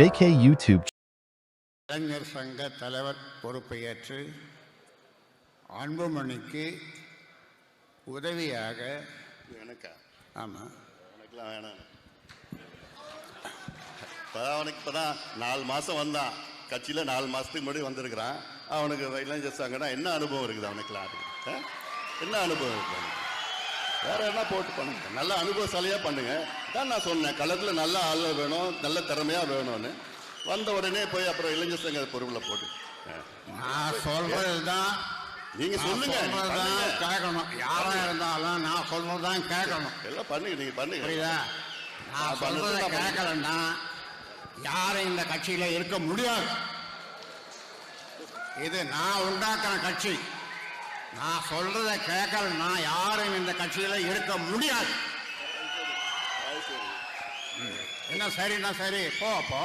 JK YouTube இளைஞர் சங்க தலைவர் பொறுப்பை ஏற்று அன்புமணிக்கு உதவியாக எனக்கா? ஆமாம் எனக்குலாம் வேணாம். இப்போதான் அவனுக்கு இப்போதான் நாலு மாதம் வந்தான். கட்சியில் நாலு மாதத்துக்கு முன்னாடி வந்திருக்கிறான். அவனுக்கு இளைஞர் சங்கம்னா என்ன அனுபவம் இருக்குது அவனுக்குலாம்? என்ன அனுபவம் இருக்குது அவனுக்கு? வேற என்ன போட்டு பண்ணுங்க? நல்ல அனுபவசாலியாக பண்ணுங்க. தான் நான் சொன்னேன் களத்தில் நல்ல ஆள் வேணும் நல்ல திறமையாக வேணும்னு. வந்த உடனே போய் அப்புறம் இளைஞர் சங்க பொறுப்பில் போட்டு. நான் சொல்றது தான் நீங்க சொல்லுங்க, நீங்க. கேட்கணும். யாரா இருந்தாலும் நான் சொல்றது தான் கேட்கணும். எல்லாம் பண்ணுங்க நீங்கள் பண்ணுங்க. புரியுதா? நான் சொல்றதை. கேட்கலன்னா யாரும் இந்த கட்சியில இருக்க முடியாது. இது நான் உண்டாக்குற கட்சி. நான் சொல்றதை கேட்கலன்னா யாரும் இந்த கட்சியில இருக்க முடியாது. என்ன சரின்னா சரி? போ போ.